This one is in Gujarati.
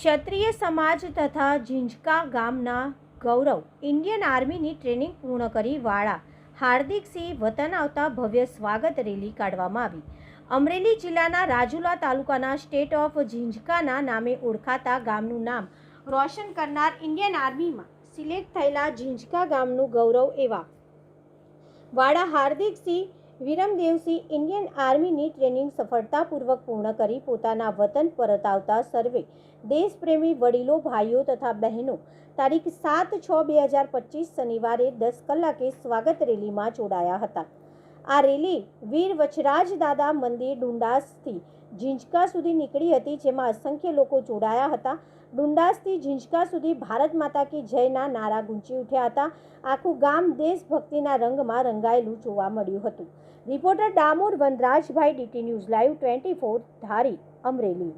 ક્ષત્રિય સમાજ તથા ઝીંઝકા ગામના ગૌરવ ઇન્ડિયન આર્મીની ટ્રેનિંગ પૂર્ણ કરી વાળા હાર્દિકસિંહ વતન આવતા ભવ્ય સ્વાગત રેલી કાઢવામાં આવી. અમરેલી જિલ્લાના રાજુલા તાલુકાના સ્ટેટ ઓફ ઝીંઝકાના નામે ઓળખાતા ગામનું નામ રોશન કરનાર ઇન્ડિયન આર્મીમાં સિલેક્ટ થયેલા ઝીંઝકા ગામનું ગૌરવ એવા વાળા હાર્દિકસિંહ વિરમદેવસિંહ ઇન્ડિયન આર્મીની ટ્રેનિંગ સફળતાપૂર્વક પૂર્ણ કરી પોતાના વતન પરત આવતા સર્વે દેશપ્રેમી વડીલો, ભાઈઓ તથા બહેનો તારીખ સાત છ બે હજાર પચીસ શનિવારે દસ કલાકે સ્વાગત રેલીમાં જોડાયા હતા. આ રેલી વીર વચરાજ દાદા મંદિર ડુંડાસથી ઝીંઝકા સુધી નીકળી હતી, જેમાં અસંખ્ય લોકો જોડાયા હતા. ડુંડાસથી ઝીંઝકા સુધી ભારત માતા કી જયના નારા ગુંજી ઉઠ્યા હતા. આખું ગામ દેશભક્તિના રંગમાં રંગાયેલું જોવા મળ્યું હતું. Reporter Damor Vanrajbhai, DT news live twenty four Dhari Amreli.